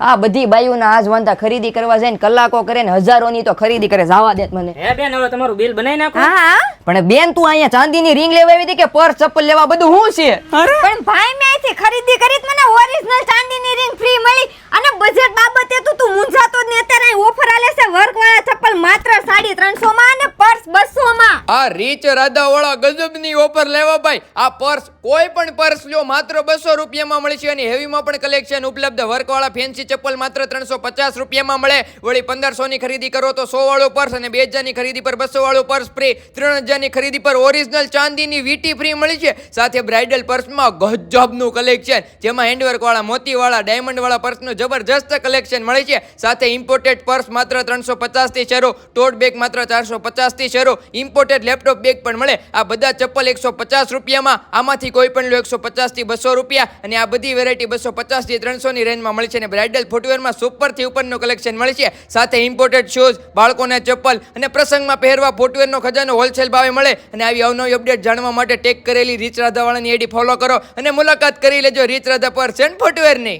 આ બધી બાયુના આજ વાંધા ખરીદી કરવા જાય ને કલાકો કરે ને હજારોની તો ખરીદી કરે જવા દે મને. હે બેન હવે તમારું બિલ બનાવી નાખો. હા હા. પણ બેન તું અહીંયા ચાંદીની રિંગ લેવા આવી હતી કે પર ચપ્પલ લેવા? બધું શું છે? પણ ભાઈ મેં અહીંથી ખરીદી કરી મને ઓરિજિનલ ચાંદીની રિંગ ફ્રી મળી અને બજેટ બાબતે તો તું મૂંઝાતો જ ને અત્યારે ઓફર આલે છે વર્ક વાળા ચપ્પલ માત્ર સાડી ત્રણસો માં અને પર્સ બસો માં આ રીચ રાધાવાળા ગજબની ઓફર લેવા ભાઈ. આ પર્સ, કોઈ પણ પર્સ લ્યો, માત્ર બસો રૂપિયામાં મળશે અને હેવીમાં પણ કલેક્શન ઉપલબ્ધ. વર્કવાળા ફેન્સી ચપ્પલ માત્ર ત્રણસો પચાસ રૂપિયામાં મળે. વળી પંદરસો ની ખરીદી કરો તો સો વાળું પર્સ અને બે હજારની ખરીદી પર બસો વાળું પર્સ ફ્રી ત્રણ હજારની ખરીદી પર ઓરિજિનલ ચાંદીની વીટી ફ્રી મળી છે. સાથે બ્રાઇડલ પર્સમાં ગજબનું કલેક્શન. જેમાં હેન્ડવર્ક વાળા મોતી વાળા ડાયમંડ વાળા પર્સનું જબરજસ્ત કલેક્શન મળે છે. સાથે ઇમ્પોર્ટેડ પર્સ માત્ર ત્રણસો પચાસથી શરૂ. ટોટ બેગ માત્ર ચારસો પચાસથી શરૂ. ઇમ્પોર્ટેડ લેપટોપ બેગ પણ મળે. આ બધા ચપ્પલ એકસો પચાસ રૂપિયામાં, આમાંથી કોઈ પણ લો એકસો પચાસથી બસો રૂપિયા અને આ બધી વેરાયટી બસો પચાસથી ત્રણસોની રેન્જમાં મળે છે અને બ્રાઇડલ ફૂટવેરમાં સુપરથી ઉપરનું કલેક્શન મળે છે. સાથે ઇમ્પોર્ટેડ શૂઝ બાળકોના ચપ્પલ અને પ્રસંગમાં પહેરવા ફૂટવેરનો ખજાનો હોલસેલ ભાવે મળે. અને આવી અવનવી અપડેટ જાણવા માટે ટેક કરેલી રીચ રાધાવાળાની એડી ફોલો કરો અને મુલાકાત કરી લેજો રીચ રાધા પર સેન્ટ ફૂટવેરની